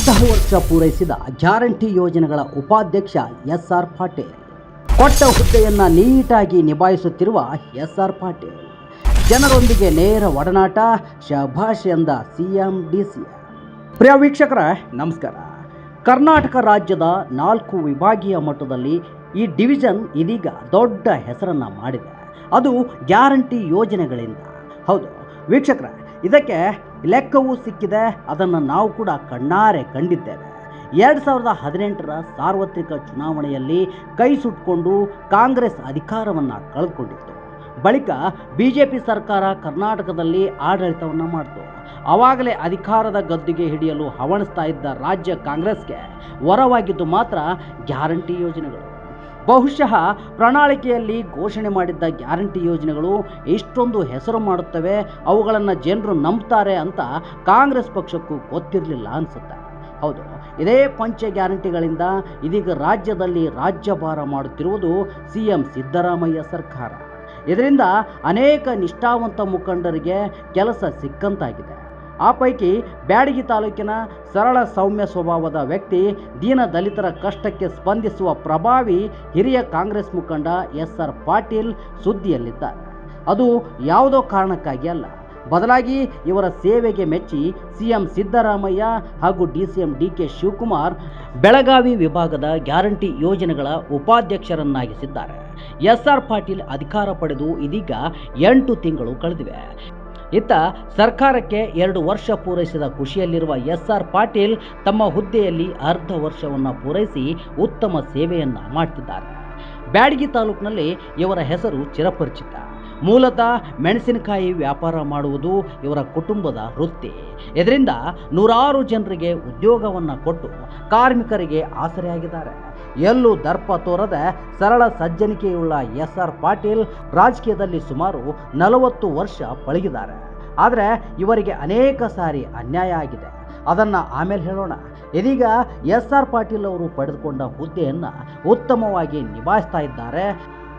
ಅರ್ಧ ವರ್ಷ ಪೂರೈಸಿದ ಗ್ಯಾರಂಟಿ ಯೋಜನೆಗಳ ಉಪಾಧ್ಯಕ್ಷ ಎಸ್ ಆರ್ ಪಾಟೀಲ್. ಕೊಟ್ಟ ಹುದ್ದೆಯನ್ನ ನೀಟಾಗಿ ನಿಭಾಯಿಸುತ್ತಿರುವ ಎಸ್ ಆರ್ ಪಾಟೀಲ್. ಜನರೊಂದಿಗೆ ನೇರ ಒಡನಾಟ, ಶಭಾಷ್ ಎಂದ ಸಿ ಪ್ರಿಯ ವೀಕ್ಷಕರ, ನಮಸ್ಕಾರ. ಕರ್ನಾಟಕ ರಾಜ್ಯದ ನಾಲ್ಕು ವಿಭಾಗೀಯ ಮಟ್ಟದಲ್ಲಿ ಈ ಡಿವಿಷನ್ ಇದೀಗ ದೊಡ್ಡ ಹೆಸರನ್ನ ಮಾಡಿದೆ. ಅದು ಗ್ಯಾರಂಟಿ ಯೋಜನೆಗಳಿಂದ. ಹೌದು, ವೀಕ್ಷಕರ ಇದಕ್ಕೆ ಲೆಕ್ಕವೂ ಸಿಕ್ಕಿದೆ, ಅದನ್ನು ನಾವು ಕೂಡ ಕಣ್ಣಾರೆ ಕಂಡಿದ್ದೇವೆ. ಎರಡು ಸಾವಿರದ ಹದಿನೆಂಟರ ಸಾರ್ವತ್ರಿಕ ಚುನಾವಣೆಯಲ್ಲಿ ಕೈ ಸುಟ್ಕೊಂಡು ಕಾಂಗ್ರೆಸ್ ಅಧಿಕಾರವನ್ನು ಕಳೆದುಕೊಂಡಿತ್ತು ಬಳಿಕ ಬಿ ಜೆ ಪಿ ಸರ್ಕಾರ ಕರ್ನಾಟಕದಲ್ಲಿ ಆಡಳಿತವನ್ನು ಮಾಡಿತು. ಆವಾಗಲೇ ಅಧಿಕಾರದ ಗದ್ದುಗೆ ಹಿಡಿಯಲು ಹವಣಿಸ್ತಾ ಇದ್ದ ರಾಜ್ಯ ಕಾಂಗ್ರೆಸ್ಗೆ ವರವಾಗಿದ್ದು ಮಾತ್ರ ಗ್ಯಾರಂಟಿ ಯೋಜನೆಗಳು. ಬಹುಶಃ ಪ್ರಣಾಳಿಕೆಯಲ್ಲಿ ಘೋಷಣೆ ಮಾಡಿದ್ದ ಗ್ಯಾರಂಟಿ ಯೋಜನೆಗಳು ಇಷ್ಟೊಂದು ಹೆಸರು ಮಾಡುತ್ತವೆ, ಅವುಗಳನ್ನು ಜನರು ನಂಬ್ತಾರೆ ಅಂತ ಕಾಂಗ್ರೆಸ್ ಪಕ್ಷಕ್ಕೂ ಗೊತ್ತಿರಲಿಲ್ಲ ಅನಿಸುತ್ತೆ. ಹೌದು, ಇದೇ ಪಂಚ ಗ್ಯಾರಂಟಿಗಳಿಂದ ಇದೀಗ ರಾಜ್ಯದಲ್ಲಿ ರಾಜ್ಯಭಾರ ಮಾಡುತ್ತಿರುವುದು ಸಿ ಎಂ ಸಿದ್ದರಾಮಯ್ಯ ಸರ್ಕಾರ. ಇದರಿಂದ ಅನೇಕ ನಿಷ್ಠಾವಂತ ಮುಖಂಡರಿಗೆ ಕೆಲಸ ಸಿಕ್ಕಂತಾಗಿದೆ. ಆ ಪೈಕಿ ಬ್ಯಾಡಗಿ ತಾಲೂಕಿನ ಸರಳ ಸೌಮ್ಯ ಸ್ವಭಾವದ ವ್ಯಕ್ತಿ, ದೀನ ದಲಿತರ ಕಷ್ಟಕ್ಕೆ ಸ್ಪಂದಿಸುವ ಪ್ರಭಾವಿ ಹಿರಿಯ ಕಾಂಗ್ರೆಸ್ ಮುಖಂಡ ಎಸ್ ಆರ್ ಪಾಟೀಲ್ ಸುದ್ದಿಯಲ್ಲಿದ್ದಾರೆ. ಅದು ಯಾವುದೋ ಕಾರಣಕ್ಕಾಗಿ ಅಲ್ಲ. ಬದಲಾಗಿ ಇವರ ಸೇವೆಗೆ ಮೆಚ್ಚಿ ಸಿಎಂ ಸಿದ್ದರಾಮಯ್ಯ ಹಾಗೂ D C M D K Shivakumar Belagavi ವಿಭಾಗದ ಗ್ಯಾರಂಟಿ ಯೋಜನೆಗಳ ಉಪಾಧ್ಯಕ್ಷರನ್ನಾಗಿಸಿದ್ದಾರೆ. ಎಸ್ ಆರ್ ಪಾಟೀಲ್ ಅಧಿಕಾರ ಪಡೆದು ಇದೀಗ ಎಂಟು ತಿಂಗಳು ಕಳೆದಿವೆ. ಇತ್ತ ಸರ್ಕಾರಕ್ಕೆ ಎರಡು ವರ್ಷ ಪೂರೈಸಿದ ಖುಷಿಯಲ್ಲಿರುವ ಎಸ್ ಆರ್ ಪಾಟೀಲ್ ತಮ್ಮ ಹುದ್ದೆಯಲ್ಲಿ ಅರ್ಧ ವರ್ಷವನ್ನು ಪೂರೈಸಿ ಉತ್ತಮ ಸೇವೆಯನ್ನು ಮಾಡ್ತಿದ್ದಾರೆ. ಬ್ಯಾಡಗಿ ತಾಲೂಕಿನಲ್ಲಿ ಇವರ ಹೆಸರು ಚಿರಪರಿಚಿತ. ಮೂಲತಃ ಮೆಣಸಿನಕಾಯಿ ವ್ಯಾಪಾರ ಮಾಡುವುದು ಇವರ ಕುಟುಂಬದ ವೃತ್ತಿ. ಇದರಿಂದ ನೂರಾರು ಜನರಿಗೆ ಉದ್ಯೋಗವನ್ನು ಕೊಟ್ಟು ಕಾರ್ಮಿಕರಿಗೆ ಆಸರೆಯಾಗಿದ್ದಾರೆ. ಎಲ್ಲೂ ದರ್ಪ ತೋರದ ಸರಳ ಸಜ್ಜನಿಕೆಯುಳ್ಳ ಎಸ್ ಆರ್ ಪಾಟೀಲ್ ರಾಜಕೀಯದಲ್ಲಿ ಸುಮಾರು ನಲವತ್ತು ವರ್ಷ ಪಳಗಿದ್ದಾರೆ. ಆದರೆ ಇವರಿಗೆ ಅನೇಕ ಸಾರಿ ಅನ್ಯಾಯ ಆಗಿದೆ. ಅದನ್ನು ಆಮೇಲೆ ಹೇಳೋಣ. ಇದೀಗ ಎಸ್ ಆರ್ ಪಾಟೀಲ್ ಅವರು ಪಡೆದುಕೊಂಡ ಹುದ್ದೆಯನ್ನು ಉತ್ತಮವಾಗಿ ನಿಭಾಯಿಸ್ತಾ ಇದ್ದಾರೆ.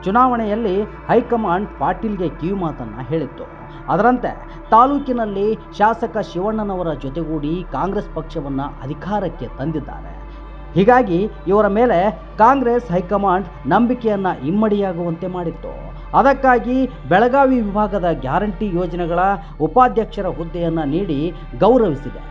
ಚುನಾವಣೆಯಲ್ಲಿ ಹೈಕಮಾಂಡ್ ಪಾಟೀಲ್ಗೆ ಕಿವಿ ಮಾತನ್ನು ಹೇಳಿತ್ತು. ಅದರಂತೆ ತಾಲೂಕಿನಲ್ಲಿ ಶಾಸಕ ಶಿವಣ್ಣನವರ ಜೊತೆಗೂಡಿ ಕಾಂಗ್ರೆಸ್ ಪಕ್ಷವನ್ನು ಅಧಿಕಾರಕ್ಕೆ ತಂದಿದ್ದಾರೆ. ಹೀಗಾಗಿ ಇವರ ಮೇಲೆ ಕಾಂಗ್ರೆಸ್ ಹೈಕಮಾಂಡ್ ನಂಬಿಕೆಯನ್ನು ಇಮ್ಮಡಿಯಾಗುವಂತೆ ಮಾಡಿತ್ತು. ಅದಕ್ಕಾಗಿ ಬೆಳಗಾವಿ ವಿಭಾಗದ ಗ್ಯಾರಂಟಿ ಯೋಜನೆಗಳ ಉಪಾಧ್ಯಕ್ಷರ ಹುದ್ದೆಯನ್ನು ನೀಡಿ ಗೌರವಿಸಿದೆ.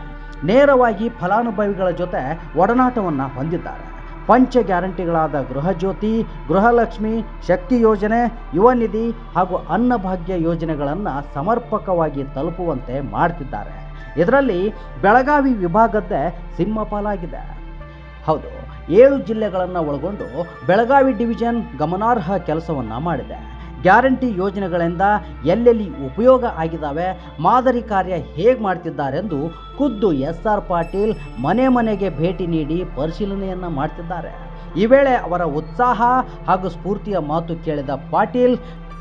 ನೇರವಾಗಿ ಫಲಾನುಭವಿಗಳ ಜೊತೆ ಒಡನಾಟವನ್ನು ಹೊಂದಿದ್ದಾರೆ. ಪಂಚ ಗ್ಯಾರಂಟಿಗಳಾದ ಗೃಹಜ್ಯೋತಿ, ಗೃಹಲಕ್ಷ್ಮಿ, ಶಕ್ತಿ ಯೋಜನೆ, ಯುವ ನಿಧಿ ಹಾಗೂ ಅನ್ನಭಾಗ್ಯ ಯೋಜನೆಗಳನ್ನು ಸಮರ್ಪಕವಾಗಿ ತಲುಪುವಂತೆ ಮಾಡ್ತಿದ್ದಾರೆ. ಇದರಲ್ಲಿ ಬೆಳಗಾವಿ ವಿಭಾಗದ್ದೇ ಸಿಂಹಪಾಲಾಗಿದೆ. ಹೌದು, ಏಳು ಜಿಲ್ಲೆಗಳನ್ನು ಒಳಗೊಂಡು ಬೆಳಗಾವಿ ಡಿವಿಷನ್ ಗಮನಾರ್ಹ ಕೆಲಸವನ್ನು ಮಾಡಿದೆ. ಗ್ಯಾರಂಟಿ ಯೋಜನೆಗಳಿಂದ ಎಲ್ಲೆಲ್ಲಿ ಉಪಯೋಗ ಆಗಿದ್ದಾವೆ, ಮಾದರಿ ಕಾರ್ಯ ಹೇಗೆ ಮಾಡ್ತಿದ್ದಾರೆಂದು ಖುದ್ದು ಎಸ್ ಆರ್ ಪಾಟೀಲ್ ಮನೆ ಮನೆಗೆ ಭೇಟಿ ನೀಡಿ ಪರಿಶೀಲನೆಯನ್ನು ಮಾಡ್ತಿದ್ದಾರೆ. ಈ ವೇಳೆ ಅವರ ಉತ್ಸಾಹ ಹಾಗೂ ಸ್ಫೂರ್ತಿಯ ಮಾತು ಕೇಳಿದ ಪಾಟೀಲ್,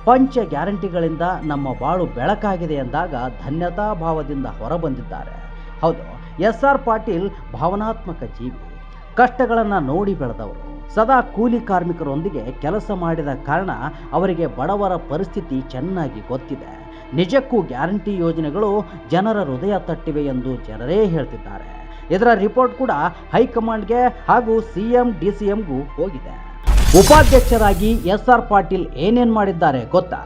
ಪಂಚ ಗ್ಯಾರಂಟಿಗಳಿಂದ ನಮ್ಮ ಬಾಳು ಬೆಳಕಾಗಿದೆ ಎಂದಾಗ ಧನ್ಯತಾ ಭಾವದಿಂದ ಹೊರಬಂದಿದ್ದಾರೆ. ಹೌದು, ಎಸ್ ಆರ್ ಪಾಟೀಲ್ ಭಾವನಾತ್ಮಕ ಜೀವಿ. ಕಷ್ಟಗಳನ್ನು ನೋಡಿ ಬೆಳೆದವರು. ಸದಾ ಕೂಲಿ ಕಾರ್ಮಿಕರೊಂದಿಗೆ ಕೆಲಸ ಮಾಡಿದ ಕಾರಣ ಅವರಿಗೆ ಬಡವರ ಪರಿಸ್ಥಿತಿ ಚೆನ್ನಾಗಿ ಗೊತ್ತಿದೆ. ನಿಜಕ್ಕೂ ಗ್ಯಾರಂಟಿ ಯೋಜನೆಗಳು ಜನರ ಹೃದಯ ತಟ್ಟಿವೆ ಎಂದು ಜನರೇ ಹೇಳ್ತಿದ್ದಾರೆ. ಇದರ ರಿಪೋರ್ಟ್ ಕೂಡ ಹೈಕಮಾಂಡ್ಗೆ ಹಾಗೂ ಸಿ ಎಂ ಡಿ ಸಿ ಹೋಗಿದೆ. ಉಪಾಧ್ಯಕ್ಷರಾಗಿ ಎಸ್ ಆರ್ ಪಾಟೀಲ್ ಏನೇನು ಮಾಡಿದ್ದಾರೆ ಗೊತ್ತಾ?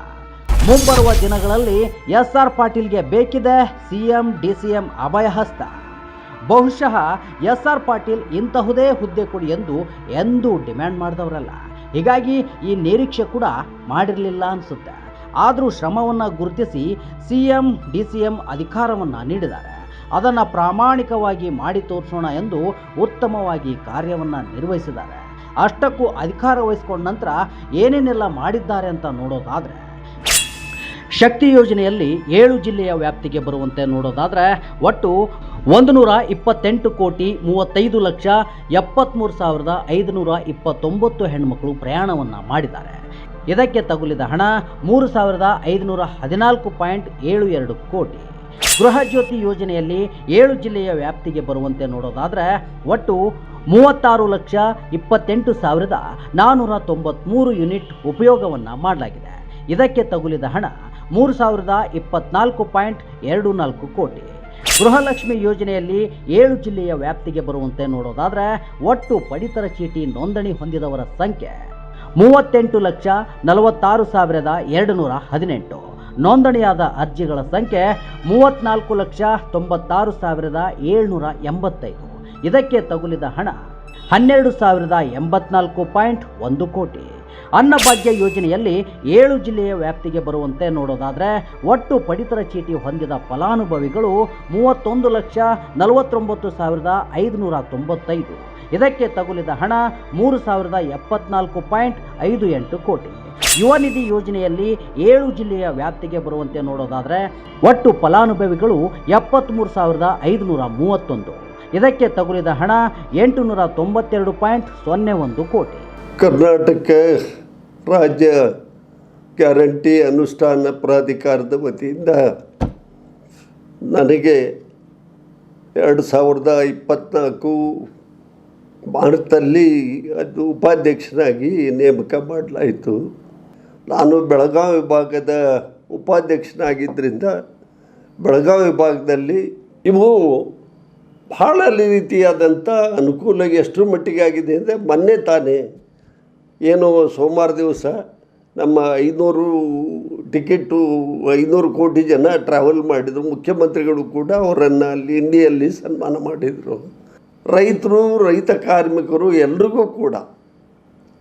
ಮುಂಬರುವ ದಿನಗಳಲ್ಲಿ ಎಸ್ ಆರ್ ಪಾಟೀಲ್ಗೆ ಬೇಕಿದೆ ಸಿ ಎಂ ಡಿ ಅಭಯ ಹಸ್ತ ಬಹುಶಃ ಎಸ್ ಆರ್ ಪಾಟೀಲ್ ಇಂತಹುದೇ ಹುದ್ದೆ ಕೊಡಿ ಎಂದು ಎಂದೂ ಡಿಮ್ಯಾಂಡ್ ಮಾಡಿದವರಲ್ಲ. ಹೀಗಾಗಿ ಈ ನಿರೀಕ್ಷೆ ಕೂಡ ಮಾಡಿರಲಿಲ್ಲ ಅನಿಸುತ್ತೆ. ಆದರೂ ಶ್ರಮವನ್ನು ಗುರುತಿಸಿ C M D C M ಅಧಿಕಾರವನ್ನು ನೀಡಿದ್ದಾರೆ. ಅದನ್ನು ಪ್ರಾಮಾಣಿಕವಾಗಿ ಮಾಡಿ ತೋರಿಸೋಣ ಎಂದು ಉತ್ತಮವಾಗಿ ಕಾರ್ಯವನ್ನು ನಿರ್ವಹಿಸಿದ್ದಾರೆ. ಅಷ್ಟಕ್ಕೂ ಅಧಿಕಾರ ವಹಿಸಿಕೊಂಡ ನಂತರ ಏನೇನೆಲ್ಲ ಮಾಡಿದ್ದಾರೆ ಅಂತ ನೋಡೋದಾದರೆ, ಶಕ್ತಿ ಯೋಜನೆಯಲ್ಲಿ ಏಳು ಜಿಲ್ಲೆಯ ವ್ಯಾಪ್ತಿಗೆ ಬರುವಂತೆ ನೋಡೋದಾದರೆ, ಒಟ್ಟು ಒಂದು ನೂರ ಇಪ್ಪತ್ತೆಂಟು ಕೋಟಿ ಮೂವತ್ತೈದು ಲಕ್ಷ ಎಪ್ಪತ್ತ್ಮೂರು ಸಾವಿರದ ಐದುನೂರ ಇಪ್ಪತ್ತೊಂಬತ್ತು ಹೆಣ್ಮಕ್ಳು ಪ್ರಯಾಣವನ್ನು ಮಾಡಿದ್ದಾರೆ. ಇದಕ್ಕೆ ತಗುಲಿದ ಹಣ ಮೂರು ಸಾವಿರದ ಐದುನೂರ ಹದಿನಾಲ್ಕು ಪಾಯಿಂಟ್ ಏಳು ಎರಡು ಕೋಟಿ. ಗೃಹ ಜ್ಯೋತಿ ಯೋಜನೆಯಲ್ಲಿ ಏಳು ಜಿಲ್ಲೆಯ ವ್ಯಾಪ್ತಿಗೆ ಬರುವಂತೆ ನೋಡೋದಾದರೆ ಒಟ್ಟು ಮೂವತ್ತಾರು ಲಕ್ಷ ಇಪ್ಪತ್ತೆಂಟು ಸಾವಿರದ ನಾನ್ನೂರ ತೊಂಬತ್ತ್ಮೂರು ಯೂನಿಟ್ ಉಪಯೋಗವನ್ನು ಮಾಡಲಾಗಿದೆ. ಇದಕ್ಕೆ ತಗುಲಿದ ಹಣ ಮೂರು ಸಾವಿರದ ಇಪ್ಪತ್ನಾಲ್ಕು ಪಾಯಿಂಟ್ ಎರಡು ನಾಲ್ಕು ಕೋಟಿ. ಗೃಹಲಕ್ಷ್ಮಿ ಯೋಜನೆಯಲ್ಲಿ ಏಳು ಜಿಲ್ಲೆಯ ವ್ಯಾಪ್ತಿಗೆ ಬರುವಂತೆ ನೋಡೋದಾದ್ರೆ ಒಟ್ಟು ಪಡಿತರ ಚೀಟಿ ನೋಂದಣಿ ಹೊಂದಿದವರ ಸಂಖ್ಯೆ. ಮೂವತ್ತೆಂಟು ಲಕ್ಷ ನಲವತ್ತಾರು ಸಾವಿರದ ಎರಡು ನೂರ ಹದಿನೆಂಟು. ನೋಂದಣಿಯಾದ ಅರ್ಜಿಗಳ ಸಂಖ್ಯೆ ಮೂವತ್ನಾಲ್ಕು ಲಕ್ಷ ತೊಂಬತ್ತಾರು ಸಾವಿರದ ಏಳ್ನೂರ ಎಂಬತ್ತೈದು. ಇದಕ್ಕೆ ತಗುಲಿದ ಹಣ ಹನ್ನೆರಡು ಸಾವಿರದ ಎಂಬತ್ನಾಲ್ಕು ಪಾಯಿಂಟ್ ಒಂದು ಕೋಟಿ. ಅನ್ನಭಾಗ್ಯ ಯೋಜನೆಯಲ್ಲಿ ಏಳು ಜಿಲ್ಲೆಯ ವ್ಯಾಪ್ತಿಗೆ ಬರುವಂತೆ ನೋಡೋದಾದರೆ ಒಟ್ಟು ಪಡಿತರ ಚೀಟಿ ಹೊಂದಿದ ಫಲಾನುಭವಿಗಳು ಮೂವತ್ತೊಂದು ಲಕ್ಷ ನಲವತ್ತೊಂಬತ್ತು ಸಾವಿರದ ಐದುನೂರ ತೊಂಬತ್ತೈದು. ಇದಕ್ಕೆ ತಗುಲಿದ ಹಣ ಮೂರು ಸಾವಿರದ ಎಪ್ಪತ್ನಾಲ್ಕು ಪಾಯಿಂಟ್ ಐದು ಎಂಟು ಕೋಟಿ. ಯುವ ನಿಧಿ ಯೋಜನೆಯಲ್ಲಿ ಏಳು ಜಿಲ್ಲೆಯ ವ್ಯಾಪ್ತಿಗೆ ಬರುವಂತೆ ನೋಡೋದಾದರೆ ಒಟ್ಟು ಫಲಾನುಭವಿಗಳು ಎಪ್ಪತ್ತ್ಮೂರು ಸಾವಿರದ ಐದುನೂರ ಮೂವತ್ತೊಂದು. ಇದಕ್ಕೆ ತಗುಲಿದ ಹಣ ಎಂಟುನೂರ ತೊಂಬತ್ತೆರಡು ಪಾಯಿಂಟ್ ಸೊನ್ನೆ ಒಂದು ಕೋಟಿ. ಕರ್ನಾಟಕ ರಾಜ್ಯ ಗ್ಯಾರಂಟಿ ಅನುಷ್ಠಾನ ಪ್ರಾಧಿಕಾರದ ವತಿಯಿಂದ ನನಗೆ ಎರಡು ಸಾವಿರದ ಇಪ್ಪತ್ತ್ನಾಲ್ಕು ಭಾರತದಲ್ಲಿ ಅದು ಉಪಾಧ್ಯಕ್ಷನಾಗಿ ನೇಮಕ ಮಾಡಲಾಯಿತು. ನಾನು ಬೆಳಗಾವಿ ವಿಭಾಗದ ಉಪಾಧ್ಯಕ್ಷನಾಗಿದ್ದರಿಂದ ಬೆಳಗಾವಿ ವಿಭಾಗದಲ್ಲಿ ಇವು ಭಾಳ ರೀತಿಯಾದಂಥ ಅನುಕೂಲ ಎಷ್ಟರ ಮಟ್ಟಿಗೆ ಆಗಿದೆ ಅಂದರೆ ಮೊನ್ನೆ ತಾನೇ ಏನು ಸೋಮವಾರ ದಿವಸ ನಮ್ಮ ಐನೂರು ಟಿಕೆಟು, ಐನೂರು ಕೋಟಿ ಜನ ಟ್ರಾವೆಲ್ ಮಾಡಿದರು. ಮುಖ್ಯಮಂತ್ರಿಗಳು ಕೂಡ ಅವರನ್ನು ಅಲ್ಲಿ ಇಂಡಿಯಲ್ಲಿ ಸನ್ಮಾನ ಮಾಡಿದರು. ರೈತರು, ರೈತ ಕಾರ್ಮಿಕರು ಎಲ್ರಿಗೂ ಕೂಡ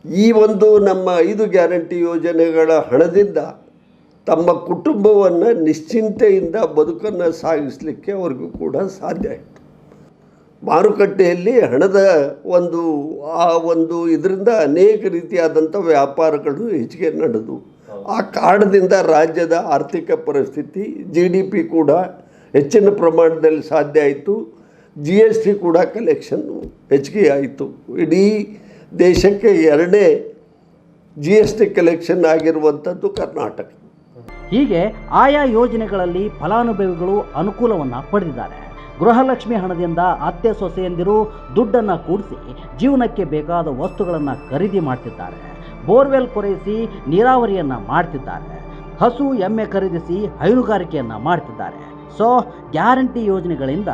ಈ ಒಂದು ನಮ್ಮ ಐದು ಗ್ಯಾರಂಟಿ ಯೋಜನೆಗಳ ಹಣದಿಂದ ತಮ್ಮ ಕುಟುಂಬವನ್ನು ನಿಶ್ಚಿಂತೆಯಿಂದ ಬದುಕನ್ನು ಸಾಗಿಸಲಿಕ್ಕೆ ಅವ್ರಿಗೂ ಕೂಡ ಸಾಧ್ಯ ಆಯಿತು. ಮಾರುಕಟ್ಟೆಯಲ್ಲಿ ಹಣದ ಒಂದು, ಆ ಒಂದು ಇದರಿಂದ ಅನೇಕ ರೀತಿಯಾದಂಥ ವ್ಯಾಪಾರಗಳು ಹೆಚ್ಚಿಗೆ ನಡೆದು, ಆ ಕಾರಣದಿಂದ ರಾಜ್ಯದ ಆರ್ಥಿಕ ಪರಿಸ್ಥಿತಿ ಜಿ ಡಿ ಪಿ ಕೂಡ ಹೆಚ್ಚಿನ ಪ್ರಮಾಣದಲ್ಲಿ ಸಾಧ್ಯ ಆಯಿತು. ಜಿ ಎಸ್ ಟಿ ಕೂಡ ಕಲೆಕ್ಷನ್ನು ಹೆಚ್ಚಿಗೆ ಆಯಿತು. ಇಡೀ ದೇಶಕ್ಕೆ ಎರಡನೇ ಜಿ ಎಸ್ ಟಿ ಕಲೆಕ್ಷನ್ ಆಗಿರುವಂಥದ್ದು ಕರ್ನಾಟಕ. ಹೀಗೆ ಆಯಾ ಯೋಜನೆಗಳಲ್ಲಿ ಫಲಾನುಭವಿಗಳು ಅನುಕೂಲವನ್ನು ಪಡೆದಿದ್ದಾರೆ. ಗೃಹಲಕ್ಷ್ಮಿ ಹಣದಿಂದ ಅತ್ತೆ ಸೊಸೆಯಂದಿರು ದುಡ್ಡನ್ನು ಕೂಡಿಸಿ ಜೀವನಕ್ಕೆ ಬೇಕಾದ ವಸ್ತುಗಳನ್ನು ಖರೀದಿ ಮಾಡ್ತಿದ್ದಾರೆ. ಬೋರ್ವೆಲ್ ಕೊರೆಯಿಸಿ ನೀರಾವರಿಯನ್ನು ಮಾಡ್ತಿದ್ದಾರೆ. ಹಸು, ಎಮ್ಮೆ ಖರೀದಿಸಿ ಹೈನುಗಾರಿಕೆಯನ್ನು ಮಾಡ್ತಿದ್ದಾರೆ. ಸೊ ಗ್ಯಾರಂಟಿ ಯೋಜನೆಗಳಿಂದ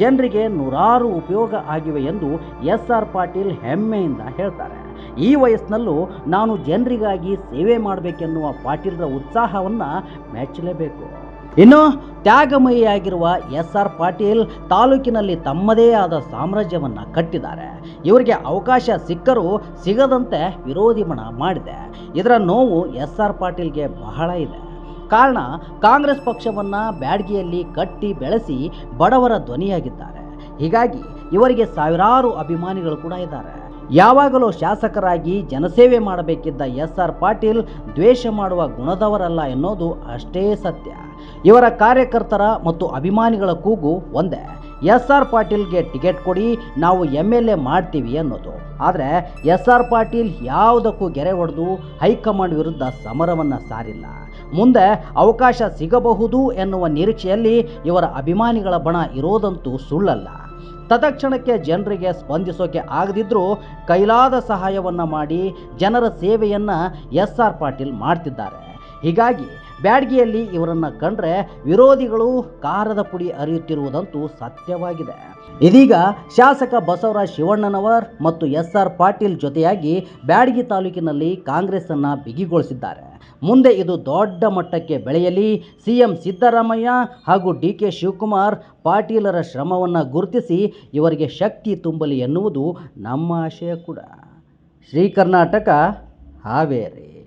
ಜನರಿಗೆ ನೂರಾರು ಉಪಯೋಗ ಆಗಿವೆ ಎಂದು ಎಸ್ ಆರ್ ಪಾಟೀಲ್ ಹೆಮ್ಮೆಯಿಂದ ಹೇಳ್ತಾರೆ. ಈ ವಯಸ್ಸಿನಲ್ಲೂ ನಾನು ಜನರಿಗಾಗಿ ಸೇವೆ ಮಾಡಬೇಕೆನ್ನುವ ಪಾಟೀಲ್ರ ಉತ್ಸಾಹವನ್ನು ಮೆಚ್ಚಲೇಬೇಕು. ಇನ್ನು ತ್ಯಾಗಮಯಿಯಾಗಿರುವ ಎಸ್ ಆರ್ ಪಾಟೀಲ್ ತಾಲೂಕಿನಲ್ಲಿ ತಮ್ಮದೇ ಆದ ಸಾಮ್ರಾಜ್ಯವನ್ನು ಕಟ್ಟಿದ್ದಾರೆ. ಇವರಿಗೆ ಅವಕಾಶ ಸಿಕ್ಕರೂ ಸಿಗದಂತೆ ವಿರೋಧಿ ಮಣ ಮಾಡಿದೆ. ಇದರ ನೋವು ಎಸ್ ಆರ್ ಪಾಟೀಲ್ಗೆ ಬಹಳ ಇದೆ. ಕಾರಣ ಕಾಂಗ್ರೆಸ್ ಪಕ್ಷವನ್ನು ಬ್ಯಾಡ್ಗಿಯಲ್ಲಿ ಕಟ್ಟಿ ಬೆಳೆಸಿ ಬಡವರ ಧ್ವನಿಯಾಗಿದ್ದಾರೆ. ಹೀಗಾಗಿ ಇವರಿಗೆ ಸಾವಿರಾರು ಅಭಿಮಾನಿಗಳು ಕೂಡ ಇದ್ದಾರೆ. ಯಾವಾಗಲೂ ಶಾಸಕರಾಗಿ ಜನಸೇವೆ ಮಾಡಬೇಕಿದ್ದ ಎಸ್ ಆರ್ ಪಾಟೀಲ್ ದ್ವೇಷ ಮಾಡುವ ಗುಣದವರಲ್ಲ ಎನ್ನೋದು ಅಷ್ಟೇ ಸತ್ಯ. ಇವರ ಕಾರ್ಯಕರ್ತರ ಮತ್ತು ಅಭಿಮಾನಿಗಳ ಕೂಗು ಒಂದೇ. ಎಸ್ ಆರ್ ಪಾಟೀಲ್ಗೆ ಟಿಕೆಟ್ ಕೊಡಿ, ನಾವು ಎಂ ಎಲ್ ಎ ಮಾಡ್ತೀವಿ ಅನ್ನೋದು ಆದರೆ ಎಸ್ ಆರ್ ಪಾಟೀಲ್ ಯಾವುದಕ್ಕೂ ಗೆರೆ ಹೊಡೆದು ಹೈಕಮಾಂಡ್ ವಿರುದ್ಧ ಸಮರವನ್ನು ಸಾರಿಲ್ಲ. ಮುಂದೆ ಅವಕಾಶ ಸಿಗಬಹುದು ಎನ್ನುವ ನಿರೀಕ್ಷೆಯಲ್ಲಿ ಇವರ ಅಭಿಮಾನಿಗಳ ಬಣ ಇರೋದಂತೂ ಸುಳ್ಳಲ್ಲ. ತತ್ಕ್ಷಣಕ್ಕೆ ಜನರಿಗೆ ಸ್ಪಂದಿಸೋಕೆ ಆಗದಿದ್ದರೂ ಕೈಲಾದ ಸಹಾಯವನ್ನು ಮಾಡಿ ಜನರ ಸೇವೆಯನ್ನು ಎಸ್ ಆರ್ ಪಾಟೀಲ್ ಮಾಡ್ತಿದ್ದಾರೆ. ಹೀಗಾಗಿ ಬ್ಯಾಡ್ಗಿಯಲ್ಲಿ ಇವರನ್ನು ಕಂಡ್ರೆ ವಿರೋಧಿಗಳು ಕಾರದ ಪುಡಿ ಅರಿಯುತ್ತಿರುವುದಂತೂ ಸತ್ಯವಾಗಿದೆ. ಇದೀಗ ಶಾಸಕ ಬಸವರಾಜ್ ಶಿವಣ್ಣನವರ್ ಮತ್ತು ಎಸ್ ಆರ್ ಪಾಟೀಲ್ ಜೊತೆಯಾಗಿ ಬ್ಯಾಡಗಿ ತಾಲೂಕಿನಲ್ಲಿ ಕಾಂಗ್ರೆಸ್ಸನ್ನು ಬಿಗಿಗೊಳಿಸಿದ್ದಾರೆ. ಮುಂದೆ ಇದು ದೊಡ್ಡ ಮಟ್ಟಕ್ಕೆ ಬೆಳೆಯಲಿ, ಸಿಎಂ ಸಿದ್ದರಾಮಯ್ಯ ಹಾಗೂ ಡಿ ಕೆ ಶಿವಕುಮಾರ್ ಪಾಟೀಲರ ಶ್ರಮವನ್ನು ಗುರುತಿಸಿ ಇವರಿಗೆ ಶಕ್ತಿ ತುಂಬಲಿ ಎನ್ನುವುದು ನಮ್ಮ ಆಶಯ ಕೂಡ. ಶ್ರೀ ಕರ್ನಾಟಕ ಹಾವೇರಿ.